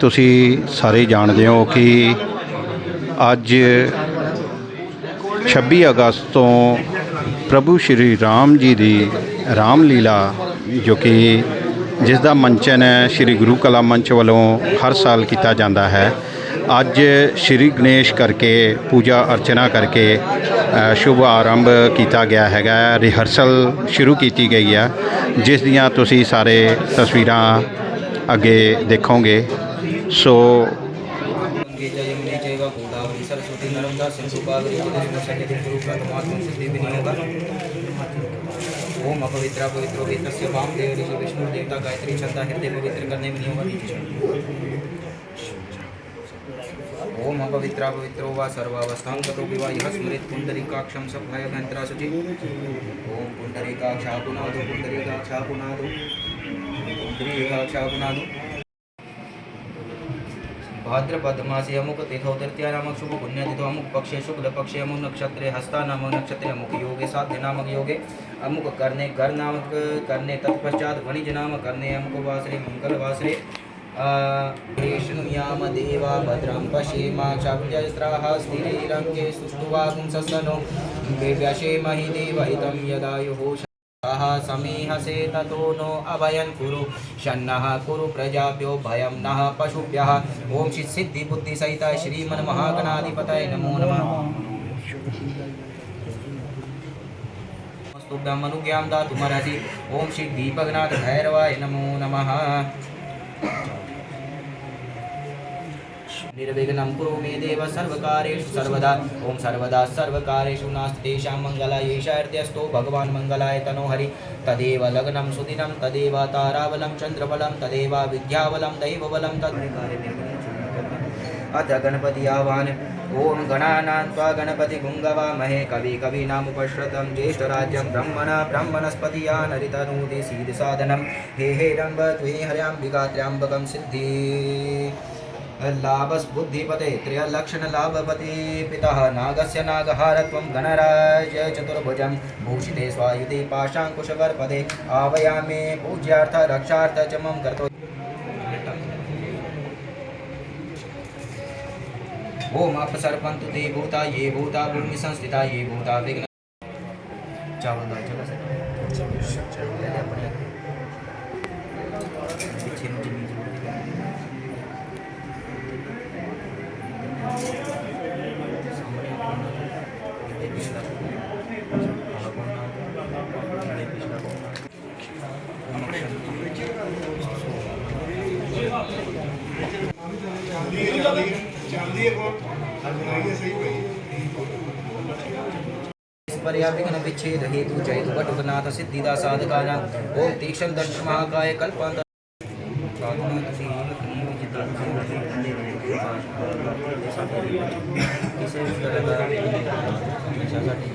ਤੁਸੀਂ ਸਾਰੇ ਜਾਣਦੇ ਹੋ ਕਿ ਅੱਜ 26 ਅਗਸਤ ਤੋਂ ਪ੍ਰਭੂ ਸ਼੍ਰੀ ਰਾਮ ਜੀ ਦੀ ਰਾਮ ਲੀਲਾ ਜੋ ਕਿ ਜਿਸ ਦਾ ਮੰਚਨ ਸ਼੍ਰੀ ਗੁਰੂ ਕਲਾ ਮੰਚ ਵੱਲੋਂ ਹਰ ਸਾਲ ਕੀਤਾ ਜਾਂਦਾ ਹੈ, ਅੱਜ ਸ਼੍ਰੀ ਗਣੇਸ਼ ਕਰਕੇ ਪੂਜਾ ਅਰਚਨਾ ਕਰਕੇ ਸ਼ੁਭ ਆਰੰਭ ਕੀਤਾ ਗਿਆ ਹੈਗਾ, ਰਿਹਰਸਲ ਸ਼ੁਰੂ ਕੀਤੀ ਗਈ ਹੈ, ਜਿਸ ਦੀਆਂ ਤੁਸੀਂ ਸਾਰੇ ਤਸਵੀਰਾਂ ਅੱਗੇ ਦੇਖੋਗੇ। ਸੋ गंगे च यमुने चैव गोदावरी सरस्वती नर्मदा सिंधु कावेरी जलेस्मिन् सन्निधिं कुरु प्रथमात्मं सिद्धि विनियोगः ओम अपवित्र पवित्रो वेदस्य वामदेव ऋषि विष्णु देवता गायत्री छंदा हृदय पवित्र करने विनियोग ओम अपवित्र पवित्रो वा सर्वावस्थां ततो विवा यः स्मरेत् पुण्डरीकाक्षं सभयभ्यन्तरा शुचि ओम पुण्डरीकाक्षा पुनादु पुण्डरीकाक्षा पुनादु पुण्डरीकाक्षा पुनादु भाद्रपद मासे अमुक तिथौ तृतीया नामक शुभ पुण्य तिथौ अमुक पक्षे शुक्ल पक्षे अमुक नक्षत्रे हस्ता नामक नक्षत्रे अमुक योगे साध्य नामक योगे अमुक करने कर नामक करने तत्पश्चात वणिज नाम करने अमुक वासरे मंगल वासरे विष्णुयाम देवा भद्रं पश्येमा चाभ्यस्त्राः स्थिरैरङ्गे सुष्ठुवागुंसस्तनो व्यशेमहि देवहितं यदायुः सः समीहसे ततो नो अभयं कुरु शन्नः कुरु प्रजाभ्यो भयं नः पशुभ्यः ॐ श्री सिद्धिबुद्धिसहित श्रीमन्महागणाधिपतये नमो नमः स्तुभ्यं अनुज्ञां दातुमर्हसि ॐ श्री दीपगनाथ भैरवाय नमो नमः निर्विघ्नं कुरु मे देव सर्वकारेषु सर्वदा ॐ सर्वदा सर्वकारेषु नास्ति तेषां मङ्गलाय ईशार्द्यस्तो भगवान् मङ्गलाय तनो हरि तदेव लग्नं सुदिनं तदेव ताराबलं चन्द्रबलं तदेव विद्याबलं दैवबलं तद् अथ गणपति आह्वान ॐ गणानां त्वा गणपति गुङ्गवामहे कवि कवीनामुपश्रुतं ज्येष्ठराज्यं ब्रह्मणा ब्रह्मणस्पतिया नरितनूति सीदसादनं हे हे रम्ब त्वे हर्याम्बिका त्र्यम्बकं सिद्धि लाभस्बुद्धिपते त्र्यलक्षणलाभपति पितः नागस्य नागहारत्वं गणराज चतुर्भुजं भूषिते स्वायुधे पाशाङ्कुशगर्भदे आवयामे पूज्यार्थ रक्षार्थ च मम कर्तो ओम अपसर्पन्तु ते भूता ये भूता भूमि संस्थिता ये भूता विघ्न चावल पर्या विघ्न विच्छेद हेतु जयतु बटुकनाथ सिद्धिदा साधकाना ओम तीक्ष्ण दंश महाकाय कल्पांत। किसी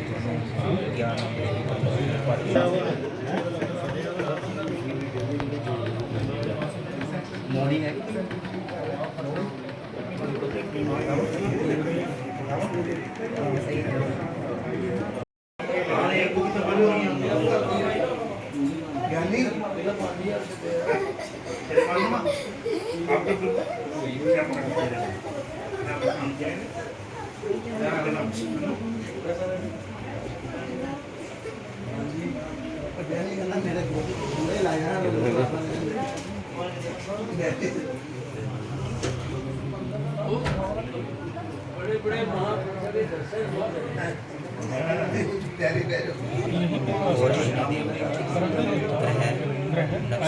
ਨਹੀਂ। ਬੜੇ ਬੜੇ ਮਹਾਂਪੁਰਸ਼ਾਂ ਦੇ ਦਰਸ਼ਨ ਹੋ। ਗਏ ਤੇਰੀ ਬੈਠੋ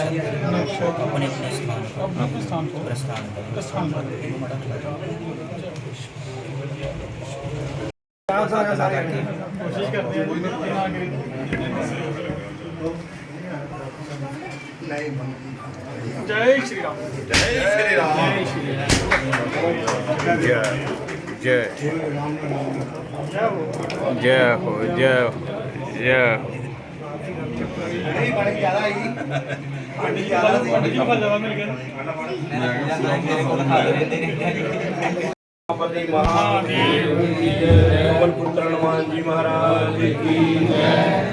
अपने अपने स्थान पर प्रस्थान करें। जय श्री राम ਜੈ ਜੈ ਜੈ ਹੋ ਜੈ ਹੋ ਜੈ ਹੋ ਪਤੀ ਮਹਾਦੇਵ ਕਮਲ ਪੁੱਤਰ ਹਨੂਮਾਨ ਜੀ ਮਹਾਰਾਜ ਕੀ ਜੈ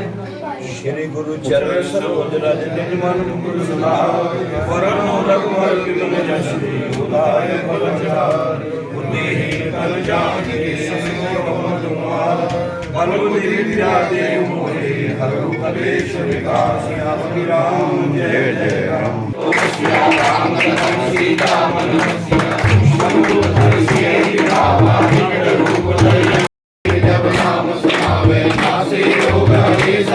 ਸ੍ਰੀ ਗੁਰੂ ਚਰਨ ਸਰੋਜ ਰਜ ਨਿਜ ਮਨ ਮੁਕੁਰ ਸੁਨਾਰ ਵਰਨੋ ਰਘੁਵਰ ਬਿਮਲ ਜਸ ਉਦਾਇ ਬਲਚਾਰ ਬੁੱਧੀ ਕਲ ਜਾਗੀ ਸਿਮੋ ਰਮਨ ਤੁਮਾਰ ਬਲ ਬੁद्धੀ ਵਿਦਿਆ ਦੇ ਮੋਹਿ जय जय राम सीता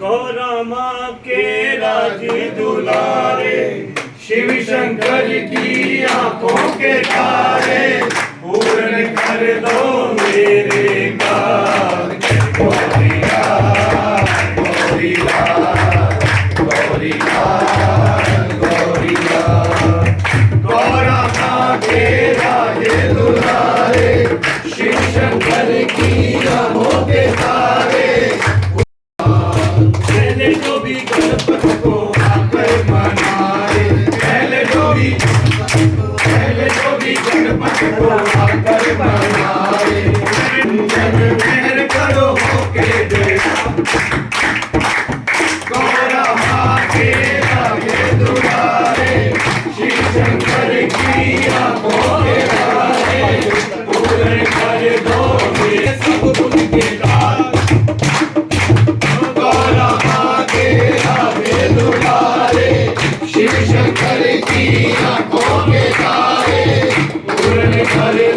गौरमा के राज दुलारे शिव शंकर की आंखों के तारे पूर्ण कर दो मेरे का हरे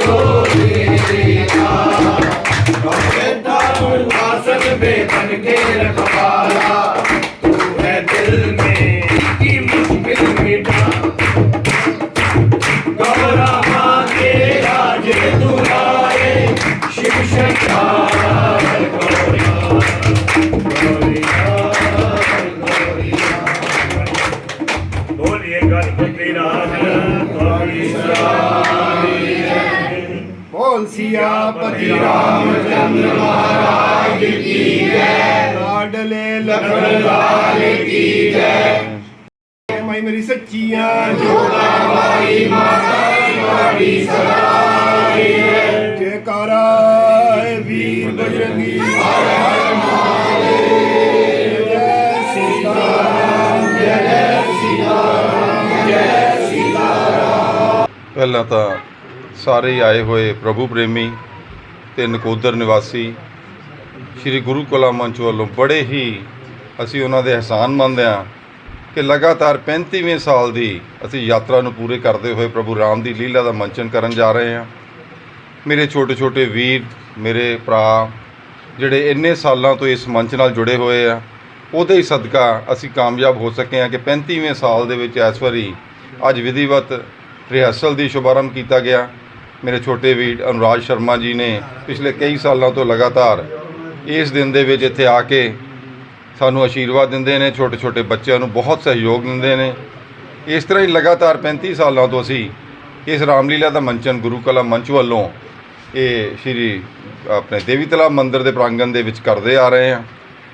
ਰਾਮਚੰਦਰ ਮਹਾਰਾਜ ਕੀ ਜੈ ਲਾਡਲੇ ਲਖਨ ਲਾਲ ਕੀ ਜੈ ਮਾਈ ਮੇਰੀ ਸੱਚੀਆਂ ਜੋਤਾ ਮਾਈ ਮਾਤਾ ਤੁਹਾਡੀ ਸਦਾਈ ਹੈ ਜੈਕਾਰਾ ਵੀਰ ਬਜਰੰਗੀ ਪਹਿਲਾਂ ਤਾਂ ਸਾਰੇ ਆਏ ਹੋਏ ਪ੍ਰਭੂ ਪ੍ਰੇਮੀ ਤੇ ਨਕੋਦਰ ਨਿਵਾਸੀ ਸ੍ਰੀ ਗੁਰੂ ਕਲਾ ਮੰਚ ਵੱਲੋਂ ਬੜੇ ਹੀ ਅਸੀਂ ਉਹਨਾਂ ਦੇ ਅਹਿਸਾਨ ਅਹਿਸਾਨਮੰਦ ਹਾਂ ਕਿ ਲਗਾਤਾਰ 35ਵੇਂ ਸਾਲ ਦੀ ਅਸੀਂ ਯਾਤਰਾ ਨੂੰ ਪੂਰੇ ਕਰਦੇ ਹੋਏ ਪ੍ਰਭੂ ਰਾਮ ਦੀ ਲੀਲਾ ਦਾ ਮੰਚਨ ਕਰਨ ਜਾ ਰਹੇ ਹਾਂ। ਮੇਰੇ ਛੋਟੇ ਛੋਟੇ ਵੀਰ, ਮੇਰੇ ਭਰਾ ਜਿਹੜੇ ਇੰਨੇ ਸਾਲਾਂ ਤੋਂ ਇਸ ਮੰਚ ਨਾਲ ਜੁੜੇ ਹੋਏ ਆ, ਉਹਦੇ ਹੀ ਸਦਕਾ ਅਸੀਂ ਕਾਮਯਾਬ ਹੋ ਸਕੇ ਹਾਂ ਕਿ 35ਵੇਂ ਸਾਲ ਦੇ ਵਿੱਚ ਇਸ ਵਾਰੀ ਅੱਜ ਵਿਧੀਵਤ ਰਿਹਰਸਲ ਦੀ ਸ਼ੁਭਾਰੰਭ ਕੀਤਾ ਗਿਆ। ਮੇਰੇ ਛੋਟੇ ਵੀਰ ਅਨੁਰਾਜ ਸ਼ਰਮਾ ਜੀ ਨੇ ਪਿਛਲੇ ਕਈ ਸਾਲਾਂ ਤੋਂ ਲਗਾਤਾਰ ਇਸ ਦਿਨ ਦੇ ਵਿੱਚ ਇੱਥੇ ਆ ਕੇ ਸਾਨੂੰ ਆਸ਼ੀਰਵਾਦ ਦਿੰਦੇ ਨੇ, ਛੋਟੇ ਛੋਟੇ ਬੱਚਿਆਂ ਨੂੰ ਬਹੁਤ ਸਹਿਯੋਗ ਦਿੰਦੇ ਨੇ। ਇਸ ਤਰ੍ਹਾਂ ਹੀ ਲਗਾਤਾਰ 35 ਸਾਲਾਂ ਤੋਂ ਅਸੀਂ ਇਸ ਰਾਮਲੀਲਾ ਦਾ ਮੰਚਨ, ਗੁਰੂ ਕਲਾ ਮੰਚ ਵੱਲੋਂ ਇਹ ਸ਼੍ਰੀ ਆਪਣੇ ਦੇਵੀ ਤਲਾਬ ਮੰਦਿਰ ਦੇ ਪ੍ਰਾਂਗਣ ਦੇ ਵਿੱਚ ਕਰਦੇ ਆ ਰਹੇ ਹਾਂ।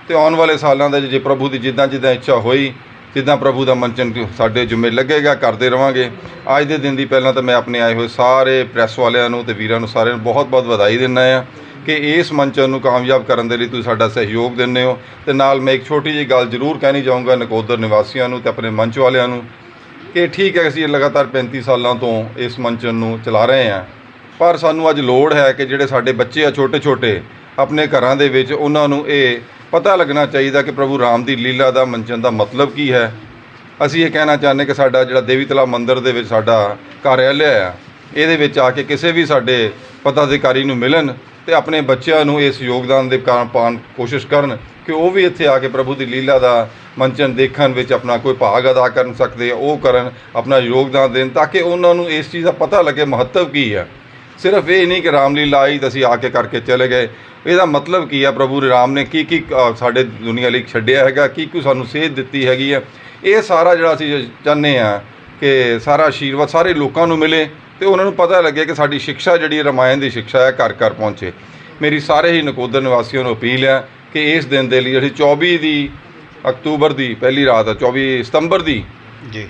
ਤੇ ਆਉਣ ਵਾਲੇ ਸਾਲਾਂ ਦਾ 'ਚ ਜੇ ਪ੍ਰਭੂ ਦੀ ਜਿੱਦਾਂ ਜਿੱਦਾਂ ਇੱਛਾ ਹੋਈ ਜਿੱਦਾਂ ਪ੍ਰਭੂ ਦਾ ਮੰਚਨ ਸਾਡੇ ਜਿੰਮੇ ਲੱਗੇਗਾ, ਕਰਦੇ ਰਵਾਂਗੇ। ਅੱਜ ਦੇ ਦਿਨ ਦੀ ਪਹਿਲਾਂ ਤਾਂ ਮੈਂ ਆਪਣੇ ਆਏ ਹੋਏ ਸਾਰੇ ਪ੍ਰੈਸ ਵਾਲਿਆਂ ਨੂੰ ਤੇ ਵੀਰਾਂ ਨੂੰ ਸਾਰਿਆਂ ਨੂੰ ਬਹੁਤ-ਬਹੁਤ ਵਧਾਈ ਦਿੰਦਾ ਆ ਕਿ ਇਸ ਮੰਚਨ ਨੂੰ ਕਾਮਯਾਬ ਕਰਨ ਦੇ ਲਈ ਤੁਸੀਂ ਸਾਡਾ ਸਹਿਯੋਗ ਦਿੰਦੇ ਹੋ। ਤੇ ਨਾਲ ਮੈਂ ਇੱਕ ਛੋਟੀ ਜਿਹੀ ਗੱਲ ਜ਼ਰੂਰ ਕਹਿਣੀ ਚਾਹੂੰਗਾ ਨਕੋਦਰ ਨਿਵਾਸੀਆਂ ਨੂੰ ਤੇ ਆਪਣੇ ਮੰਚ ਵਾਲਿਆਂ ਨੂੰ ਕਿ ਠੀਕ ਹੈ, ਅਸੀਂ ਲਗਾਤਾਰ 35 ਸਾਲਾਂ ਤੋਂ ਇਸ ਮੰਚਨ ਨੂੰ ਚਲਾ ਰਹੇ ਹਾਂ। ਪਰ ਸਾਨੂੰ ਅੱਜ ਲੋੜ ਹੈ ਕਿ ਜਿਹੜੇ ਸਾਡੇ ਬੱਚੇ ਆ ਛੋਟੇ ਛੋਟੇ ਆਪਣੇ ਘਰਾਂ ਦੇ ਵਿੱਚ ਉਹਨਾਂ ਨੂੰ ਇਹ ਪਤਾ ਲੱਗਣਾ ਚਾਹੀਦਾ ਕਿ ਪ੍ਰਭੂ ਰਾਮ ਦੀ ਲੀਲਾ ਦਾ ਮੰਚਨ ਦਾ ਮਤਲਬ ਕੀ ਹੈ। ਅਸੀਂ ਇਹ ਕਹਿਣਾ ਚਾਹੁੰਦੇ ਕਿ ਸਾਡਾ ਜਿਹੜਾ ਦੇਵੀ ਤਲਾ ਮੰਦਿਰ ਦੇ ਵਿੱਚ ਸਾਡਾ ਕਾਰਿਆਲਿਆ ਆ, ਇਹਦੇ ਵਿੱਚ ਆ ਕੇ ਕਿਸੇ ਵੀ ਸਾਡੇ ਪਦਾਧਿਕਾਰੀ ਨੂੰ ਮਿਲਣ ਤੇ ਆਪਣੇ ਬੱਚਿਆਂ ਨੂੰ ਇਸ ਯੋਗਦਾਨ ਦੇ ਕਾਰਨ ਪਾਉਣ ਕੋਸ਼ਿਸ਼ ਕਰਨ ਕਿ ਉਹ ਵੀ ਇੱਥੇ ਆ ਕੇ ਪ੍ਰਭੂ ਦੀ ਲੀਲਾ ਦਾ ਮੰਚਨ ਦੇਖਣ ਵਿੱਚ ਆਪਣਾ ਕੋਈ ਭਾਗ ਅਦਾ ਕਰਨ ਸਕਦੇ, ਉਹ ਕਰਨ, ਆਪਣਾ ਯੋਗਦਾਨ ਦੇਣ, ਤਾਂ ਕਿ ਉਹਨਾਂ ਨੂੰ ਇਸ ਚੀਜ਼ ਦਾ ਪਤਾ ਲੱਗੇ ਮਹੱਤਵ ਕੀ ਹੈ। ਸਿਰਫ ਇਹ ਨਹੀਂ ਕਿ ਰਾਮਲੀਲਾ ਆਈ ਤਾਂ ਅਸੀਂ ਆ ਕੇ ਕਰਕੇ ਚਲੇ ਗਏ। ਇਹਦਾ ਮਤਲਬ ਕੀ ਹੈ ਪ੍ਰਭੂ ਰਾਮ ਨੇ ਕੀ ਕੀ ਸਾਡੇ ਦੁਨੀਆ ਲਈ ਛੱਡਿਆ ਹੈਗਾ? ਕੀ ਕੀ ਸਾਨੂੰ ਸੇਧ ਦਿੱਤੀ ਹੈਗੀ ਹੈ ਇਹ ਸਾਰਾ ਜਿਹੜਾ ਅਸੀਂ ਚਾਹੁੰਦੇ ਆ ਕਿ ਸਾਰਾ ਆਸ਼ੀਰਵਾਦ ਸਾਰੇ ਲੋਕਾਂ ਨੂੰ ਮਿਲੇ ਤੇ ਉਹਨਾਂ ਨੂੰ ਪਤਾ ਲੱਗੇ ਕਿ ਸਾਡੀ ਸਿੱਖਿਆ ਜਿਹੜੀ ਰਮਾਇਣ ਦੀ ਸਿੱਖਿਆ ਹੈ ਘਰ ਘਰ ਪਹੁੰਚੇ। ਮੇਰੀ ਸਾਰੇ ਹੀ ਨਕੋਦਰ ਨਿਵਾਸੀਆਂ ਨੂੰ ਅਪੀਲ ਹੈ ਕਿ ਇਸ ਦਿਨ ਦੇ ਲਈ ਜਿਹੜੀ 24 ਦੀ ਅਕਤੂਬਰ ਦੀ ਪਹਿਲੀ ਰਾਤ ਹੈ 24 ਸਤੰਬਰ ਦੀ ਜੀ।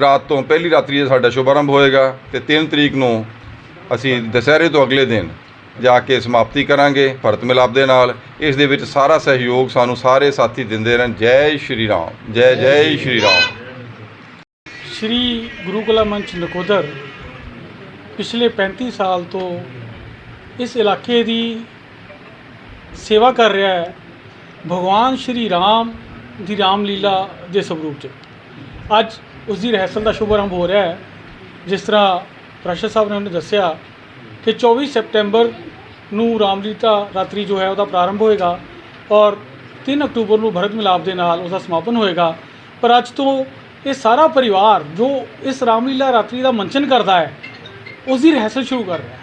ਰਾਤ ਤੋਂ ਪਹਿਲੀ ਰਾਤਰੀ ਸਾਡਾ ਸ਼ੁਭਾਰੰਭ ਹੋਏਗਾ ਤੇ 3 ਤਰੀਕ ਨੂੰ ਅਸੀਂ ਦੁਸਹਿਰੇ ਤੋਂ ਅਗਲੇ ਦਿਨ ਜਾ ਕੇ ਸਮਾਪਤੀ ਕਰਾਂਗੇ ਭਰਤ ਮਿਲਾਪ ਦੇ ਨਾਲ। ਇਸ ਦੇ ਵਿੱਚ ਸਾਰਾ ਸਹਿਯੋਗ ਸਾਨੂੰ ਸਾਰੇ ਸਾਥੀ ਦਿੰਦੇ ਰਹਿਣ। ਜੈ ਸ਼੍ਰੀ ਰਾਮ, ਜੈ ਜੈ ਸ਼੍ਰੀ ਰਾਮ। ਸ਼੍ਰੀ ਗੁਰੂ ਮੰਚ ਨਕੋਦਰ ਪਿਛਲੇ 35 ਸਾਲ ਤੋਂ ਇਸ ਇਲਾਕੇ ਦੀ ਸੇਵਾ ਕਰ ਰਿਹਾ ਹੈ। ਭਗਵਾਨ ਸ਼੍ਰੀ ਰਾਮ ਦੀ ਰਾਮਲੀਲਾ ਦੇ ਸਰੂਪ 'ਚ। ਅੱਜ ਉਸ ਦੀ ਰਹਿਸਲ ਦਾ ਸ਼ੁਭਾਰੰਭ ਹੋ ਰਿਹਾ ਹੈ। ਜਿਸ ਤਰ੍ਹਾਂ ਪ੍ਰਸ਼ਾ ਸਾਹਿਬ ਨੇ ਉਹਨੂੰ ਦੱਸਿਆ ਕਿ 24 ਸਪਟੈਂਬਰ ਨੂੰ ਰਾਮਲੀਲਾ ਰਾਤਰੀ ਜੋ ਹੈ ਉਹਦਾ ਪ੍ਰਾਰੰਭ ਹੋਏਗਾ ਔਰ 3 ਅਕਤੂਬਰ ਨੂੰ ਭਰਤ ਮਿਲਾਪ ਦੇ ਨਾਲ ਉਸਦਾ ਸਮਾਪਨ ਹੋਏਗਾ। ਪਰ ਅੱਜ ਤੋਂ ਇਹ ਸਾਰਾ ਪਰਿਵਾਰ ਜੋ ਇਸ ਰਾਮਲੀਲਾ ਰਾਤਰੀ ਦਾ ਮੰਚਨ ਕਰਦਾ ਹੈ ਉਸ ਦੀ ਰਹਿਸਲ ਸ਼ੁਰੂ ਕਰ ਰਿਹਾ ਹੈ।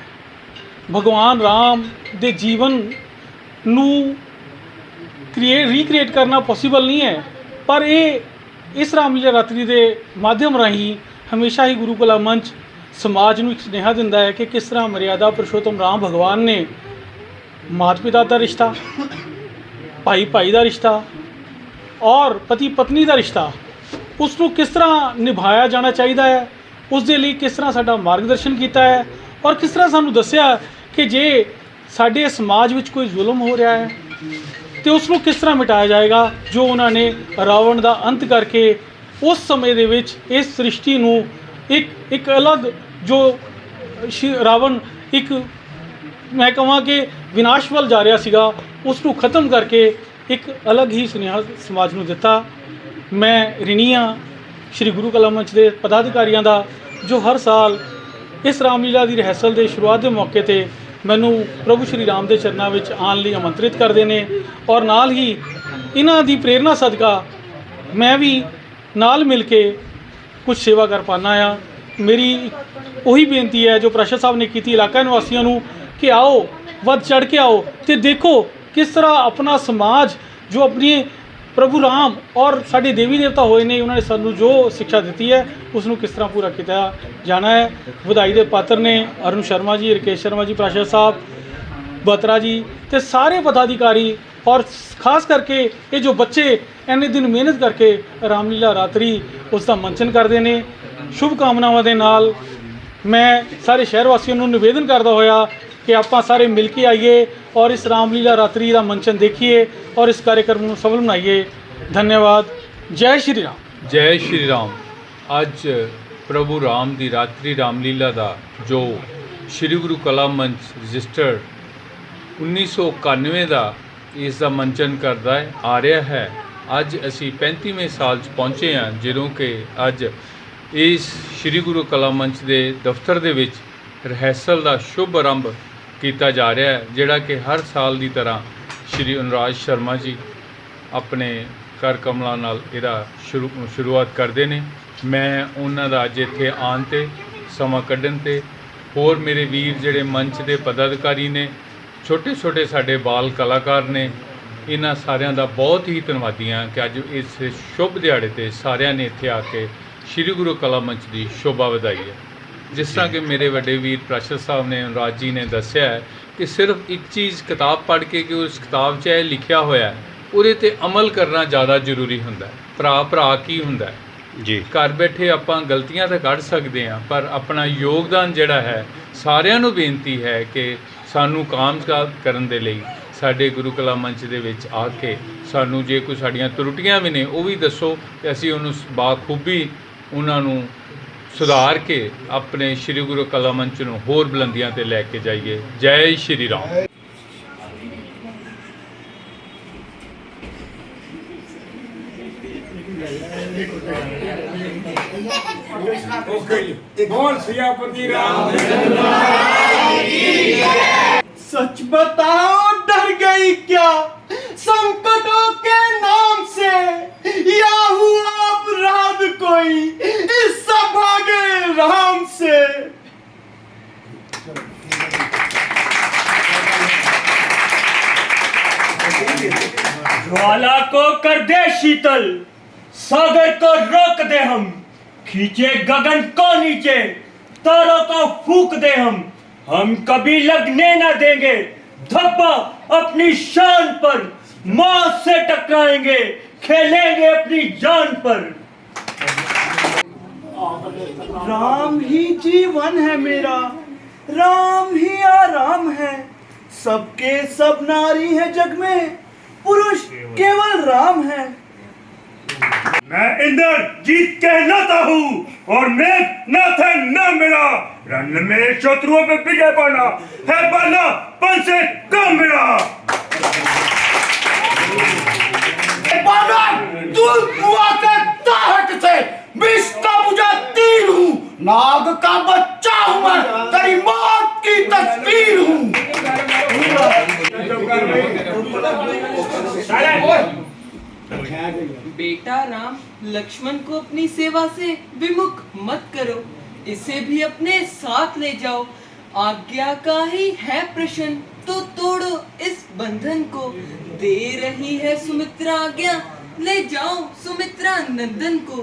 ਭਗਵਾਨ ਰਾਮ ਦੇ ਜੀਵਨ ਨੂੰ ਕ੍ਰੀਏਟ ਰੀਕ੍ਰੀਏਟ ਕਰਨਾ ਪੋਸੀਬਲ ਨਹੀਂ ਹੈ, ਪਰ ਇਹ ਇਸ ਰਾਮਲੀਲਾ ਰਾਤਰੀ ਦੇ ਮਾਧਿਅਮ ਰਾਹੀਂ ਹਮੇਸ਼ਾ ਹੀ ਗੁਰੂ ਕਲਾ ਮੰਚ ਸਮਾਜ ਨੂੰ ਇੱਕ ਸੁਨੇਹਾ ਦਿੰਦਾ ਹੈ ਕਿ ਕਿਸ ਤਰ੍ਹਾਂ ਮਰਿਆਦਾ ਪੁਰਸ਼ੋਤਮ ਰਾਮ ਭਗਵਾਨ ਨੇ ਮਾਤਾ ਪਿਤਾ ਦਾ ਰਿਸ਼ਤਾ ਭਾਈ ਭਾਈ ਦਾ ਰਿਸ਼ਤਾ ਔਰ ਪਤੀ ਪਤਨੀ ਦਾ ਰਿਸ਼ਤਾ, ਉਸ ਨੂੰ ਕਿਸ ਤਰ੍ਹਾਂ ਨਿਭਾਇਆ ਜਾਣਾ ਚਾਹੀਦਾ ਹੈ, ਉਸ ਦੇ ਲਈ ਕਿਸ ਤਰ੍ਹਾਂ ਸਾਡਾ ਮਾਰਗਦਰਸ਼ਨ ਕੀਤਾ ਹੈ ਔਰ ਕਿਸ ਤਰ੍ਹਾਂ ਸਾਨੂੰ ਦੱਸਿਆ ਕਿ ਜੇ ਸਾਡੇ ਸਮਾਜ ਵਿੱਚ ਕੋਈ ਜ਼ੁਲਮ ਹੋ ਰਿਹਾ ਹੈ, ਤੇ ਉਸ ਨੂੰ ਕਿਸ ਤਰ੍ਹਾਂ ਮਿਟਾਇਆ ਜਾਏਗਾ, ਜੋ ਉਹਨਾਂ ਨੇ ਰਾਵਣ ਦਾ ਅੰਤ ਕਰਕੇ ਉਸ ਸਮੇਂ ਦੇ ਵਿੱਚ ਇਸ ਸ੍ਰਿਸ਼ਟੀ ਨੂੰ ਇੱਕ ਇੱਕ ਅਲੱਗ ਜੋ ਸ਼ਿ- ਰਾਵਣ ਇੱਕ ਮੈਂ ਕਹਾਂ ਕਿ ਵਿਨਾਸ਼ ਵੱਲ ਜਾ ਰਿਹਾ ਸੀਗਾ, ਉਸ ਨੂੰ ਖਤਮ ਕਰਕੇ ਇੱਕ ਅਲੱਗ ਹੀ ਸੁਨੇਹਾ ਸਮਾਜ ਨੂੰ ਦਿੱਤਾ। ਮੈਂ ਰਿਣੀਆਂ ਸ਼੍ਰੀ ਗੁਰੂ ਕਲਾ ਮੰਚ ਦੇ ਪਦਾਧਿਕਾਰੀਆਂ ਦਾ, ਜੋ ਹਰ ਸਾਲ ਇਸ ਰਾਮਲੀਲਾ ਦੀ ਰਹਿਸਲ ਦੇ ਸ਼ੁਰੂਆਤ ਦੇ ਮੌਕੇ ਤੇ ਮੈਨੂੰ ਪ੍ਰਭੂ ਸ਼੍ਰੀ ਰਾਮ ਦੇ ਚਰਨਾਂ ਵਿੱਚ ਆਉਣ ਲਈ ਆਮੰਤਰਿਤ ਕਰਦੇ ਨੇ ਔਰ ਨਾਲ ਹੀ ਇਹਨਾਂ ਦੀ ਪ੍ਰੇਰਣਾ ਸਦਕਾ ਮੈਂ ਵੀ ਨਾਲ ਮਿਲ ਕੇ ਕੁਝ ਸੇਵਾ ਕਰ ਪਾਨਾ ਆ। ਮੇਰੀ ਉਹੀ ਬੇਨਤੀ ਹੈ ਜੋ ਪ੍ਰਸ਼ਾ ਸਾਹਿਬ ਨੇ ਕੀਤੀ ਇਲਾਕਾ ਨਿਵਾਸੀਆਂ ਨੂੰ ਕਿ ਆਓ, ਵੱਧ ਚੜ ਕੇ ਆਓ ਤੇ ਦੇਖੋ ਕਿਸ ਤਰ੍ਹਾਂ ਆਪਣਾ ਸਮਾਜ ਜੋ ਆਪਣੀ ਪ੍ਰਭੂ ਰਾਮ ਔਰ ਸਾਡੇ ਦੇਵੀ ਦੇਵਤਾ ਹੋਏ ਨੇ, ਉਹਨਾਂ ਨੇ ਸਾਨੂੰ ਜੋ ਸਿੱਖਿਆ ਦਿੱਤੀ ਹੈ, ਉਸ ਨੂੰ ਕਿਸ ਤਰ੍ਹਾਂ ਪੂਰਾ ਕੀਤਾ ਜਾਣਾ ਹੈ। ਵਧਾਈ ਦੇ ਪਾਤਰ ਨੇ ਅਰੁਣ ਸ਼ਰਮਾ ਜੀ, ਰਕੇਸ਼ ਸ਼ਰਮਾ ਜੀ ਪ੍ਰਸ਼ਾ ਸਾਹਿਬ, ਬਤਰਾ ਜੀ ਤੇ ਸਾਰੇ ਪਦਾਧਿਕਾਰੀ ਔਰ ਖਾਸ ਕਰਕੇ ਇਹ ਜੋ ਬੱਚੇ ਇੰਨੇ ਦਿਨ ਮਿਹਨਤ ਕਰਕੇ ਰਾਮਲੀਲਾ ਰਾਤਰੀ ਉਸ ਦਾ ਮੰਚਨ ਕਰਦੇ ਨੇ ਸ਼ੁਭ ਕਾਮਨਾਵਾਂ ਦੇ ਨਾਲ ਮੈਂ ਸਾਰੇ ਸ਼ਹਿਰ ਵਾਸੀਆਂ ਨੂੰ ਨਿਵੇਦਨ ਕਰਦਾ ਹੋਇਆ ਕਿ ਆਪਾਂ ਸਾਰੇ ਮਿਲ ਕੇ ਆਈਏ ਔਰ ਇਸ ਰਾਮਲੀਲਾ ਰਾਤਰੀ ਦਾ ਮੰਚਨ ਦੇਖੀਏ ਔਰ ਇਸ ਕਾਰਜਕ੍ਰਮ ਨੂੰ ਸਫਲ ਬਣਾਈਏ। ਧੰਨਵਾਦ। ਜੈ ਸ਼੍ਰੀ ਰਾਮ। ਜੈ ਸ਼੍ਰੀ ਰਾਮ। ਅੱਜ ਪ੍ਰਭੂ ਰਾਮ ਦੀ ਰਾਤਰੀ ਰਾਮਲੀਲਾ ਦਾ ਜੋ ਸ਼੍ਰੀ ਗੁਰੂ ਕਲਾ ਮੰਚ ਰਜਿਸਟਰਡ 1991 ਦਾ ਇਸ ਦਾ ਮੰਚਨ ਕਰਦਾ ਆ ਰਿਹਾ ਹੈ। ਅੱਜ ਅਸੀਂ 35ਵੇਂ ਸਾਲ 'ਚ ਪਹੁੰਚੇ ਹਾਂ, ਜਦੋਂ ਕਿ ਅੱਜ ਇਸ ਸ਼੍ਰੀ ਗੁਰੂ ਕਲਾ ਮੰਚ ਦੇ ਦਫ਼ਤਰ ਦੇ ਵਿੱਚ ਰਹਿਸਲ ਦਾ ਸ਼ੁਭ ਆਰੰਭ ਕੀਤਾ ਜਾ ਰਿਹਾ ਹੈ, ਜਿਹੜਾ ਕਿ ਹਰ ਸਾਲ ਦੀ ਤਰ੍ਹਾਂ ਸ਼੍ਰੀ ਅਨੁਰਾਜ ਸ਼ਰਮਾ ਜੀ ਆਪਣੇ ਕਰ ਕਮਲਾਂ ਨਾਲ ਇਹਦਾ ਸ਼ੁਰੂ, ਸ਼ੁਰੂਆਤ ਕਰਦੇ ਨੇ। ਮੈਂ ਉਹਨਾਂ ਦਾ ਅੱਜ ਇੱਥੇ ਆਉਣ ਤੇ ਸਮਾਂ ਕੱਢਣ ਤੇ ਹੋਰ ਮੇਰੇ ਵੀਰ ਜਿਹੜੇ ਮੰਚ ਦੇ ਪਦਾਧਿਕਾਰੀ ਨੇ ਛੋਟੇ ਛੋਟੇ ਸਾਡੇ ਬਾਲ ਕਲਾਕਾਰ ਨੇ ਇਹਨਾਂ ਸਾਰਿਆਂ ਦਾ ਬਹੁਤ ਹੀ ਧੰਨਵਾਦੀ ਹਾਂ ਕਿ ਅੱਜ ਇਸ ਸ਼ੁਭ ਦਿਹਾੜੇ ਤੇ ਸਾਰਿਆਂ ਨੇ ਇੱਥੇ ਆ ਕੇ ਸ੍ਰੀ ਗੁਰੂ ਕਲਾ ਮੰਚ ਦੀ ਸ਼ੋਭਾ ਵਧਾਈ ਹੈ। ਜਿਸ ਤਰ੍ਹਾਂ ਕਿ ਮੇਰੇ ਵੱਡੇ ਵੀਰ ਪ੍ਰਸ਼ਰ ਸਾਹਿਬ ਨੇ ਅਨੁਰਾਜ ਜੀ ਨੇ ਦੱਸਿਆ ਹੈ ਕਿ ਸਿਰਫ ਇੱਕ ਚੀਜ਼ ਕਿਤਾਬ ਪੜ੍ਹ ਕੇ ਕਿ ਉਸ ਕਿਤਾਬ 'ਚ ਇਹ ਲਿਖਿਆ ਹੋਇਆ ਹੈ ਉਹਦੇ ਤੇ ਅਮਲ ਕਰਨਾ ਜ਼ਿਆਦਾ ਜ਼ਰੂਰੀ ਹੁੰਦਾ ਹੈ। ਭਰਾ ਭਰਾ ਕੀ ਹੁੰਦਾ ਹੈ? ਜੀ। ਘਰ ਬੈਠੇ ਆਪਾਂ ਗਲਤੀਆਂ ਤਾਂ ਕੱਢ ਸਕਦੇ ਹਾਂ ਪਰ ਆਪਣਾ ਯੋਗਦਾਨ ਜਿਹੜਾ ਹੈ ਸਾਰਿਆਂ ਨੂੰ ਬੇਨਤੀ ਹੈ ਕਿ ਸਾਨੂੰ ਕਾਮ ਕਰਨ ਦੇ ਲਈ ਸਾਡੇ ਗੁਰੂ ਕਲਾ ਮੰਚ ਦੇ ਵਿੱਚ ਆ ਕੇ ਸਾਨੂੰ ਜੇ ਕੋਈ ਸਾਡੀਆਂ ਤਰੁੱਟੀਆਂ ਵੀ ਨੇ, ਉਹ ਵੀ ਦੱਸੋ ਤੇ ਅਸੀਂ ਉਹਨੂੰ ਬਾਖੂਬੀ ਉਹਨਾਂ ਨੂੰ ਸੁਧਾਰ ਕੇ ਆਪਣੇ ਸ੍ਰੀ ਗੁਰੂ ਕਲਾ ਮੰਚ ਨੂੰ ਹੋਰ ਬੁਲੰਦੀਆਂ ਤੇ ਲੈ ਕੇ ਜਾਈਏ। ਜੈ ਸ਼੍ਰੀ ਰਾਮ। ਓਕੇ ਬੋਲ ਸਿਆਪਤੀ ਰਾਮ ਜੀ ਕੀ ਜੈ सच बताओ, डर गई क्या? संकटों के नाम से या हुआ अपराध कोई? इस सभा के राम से। ज्वाला को कर दे शीतल, सागर को रोक दे हम, खींचे गगन को नीचे, तारों को फूक दे हम। हम कभी लगने न देंगे। धब्बा अपनी शान पर मौत से टकराएँगे, खेलेंगे अपनी जान पर। राम ही जीवन है मेरा, राम ही आराम है। सबके सब नारी है जग में, पुरुष केवल राम है। मैं इंद्र जीत कहलाता हूँ और मैं नाथ है नाम मेरा रण में शत्रुओं पे विजय पाना है पाना पल से कम मेरा दूर हुआ के ताहट से का बुझा तीर हूँ। नाग का बच्चा हूँ मैं तेरी मौत की तस्वीर हूँ बेटा राम, लक्ष्मण को अपनी सेवा से विमुख मत करो। इसे भी अपने साथ ले जाओ। आज्ञा का ही है प्रश्न तो तोड़ो इस बंधन को। दे रही है सुमित्रा आज्ञा, ले जाओ सुमित्रा नंदन को।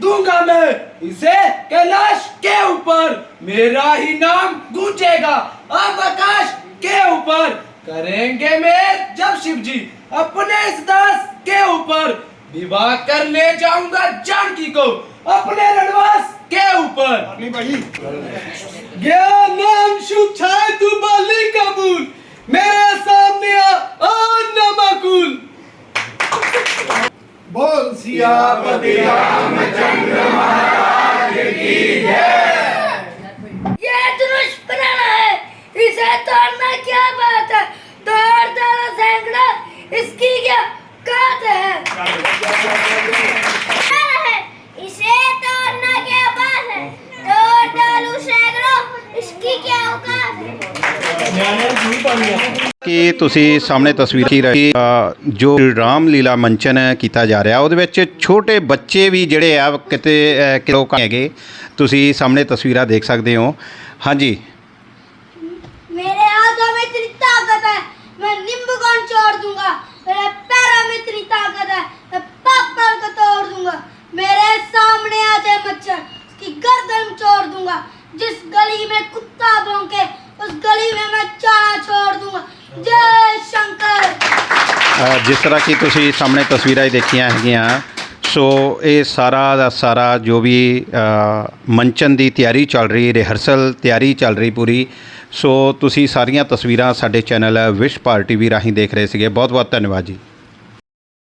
दूँगा मैं। इसे कैलाश के ऊपर, मेरा ही नाम गूंजेगा। अब आकाश के ऊपर। करेंगे मैं जब शिव जी अपने इस दास के ऊपर विवाह कर ले जाऊँगा जानकी को अपने रणवास के ऊपर। ज्ञान छाए तू बाली कबूल मेरे सामने आ नमकुल बोल सियापति ये ਤੁਸੀਂ ਸਾਹਮਣੇ ਤਸਵੀਰ ਕੀ ਰਹੀ ਜੋ ਰਾਮ ਲੀਲਾ ਮੰਚਨ ਕੀਤਾ ਜਾ ਰਿਹਾ, ਉਹਦੇ ਵਿੱਚ ਛੋਟੇ ਬੱਚੇ ਵੀ ਜਿਹੜੇ ਆ, ਕਿਤੇ ਲੋਕ ਹੈਗੇ, ਤੁਸੀਂ ਸਾਹਮਣੇ ਤਸਵੀਰਾਂ ਦੇਖ ਸਕਦੇ ਹੋ। ਹਾਂਜੀ। ਮੇਰੇ ਆ ਤਾਂ ਮੈਂ ਜਿਸ ਤਰ੍ਹਾਂ ਕਿ ਤੁਸੀਂ ਸਾਹਮਣੇ ਤਸਵੀਰਾਂ ਹੀ ਦੇਖੀਆਂ ਹੈਗੀਆਂ ਸੋ ਇਹ ਸਾਰਾ ਦਾ ਸਾਰਾ ਜੋ ਵੀ ਅ, ਮੰਚਨ ਦੀ ਤਿਆਰੀ ਚੱਲ ਰਹੀ ਰਿਹਰਸਲ ਤਿਆਰੀ ਚੱਲ ਰਹੀ ਪੂਰੀ ਸੋ ਤੁਸੀਂ ਸਾਰੀਆਂ ਤਸਵੀਰਾਂ ਸਾਡੇ ਚੈਨਲ ਵਿਸ਼ ਪਾਰ ਟੀਵੀ ਰਾਹੀਂ ਦੇਖ ਰਹੇ ਸੀਗੇ। ਬਹੁਤ ਬਹੁਤ ਧੰਨਵਾਦ ਜੀ।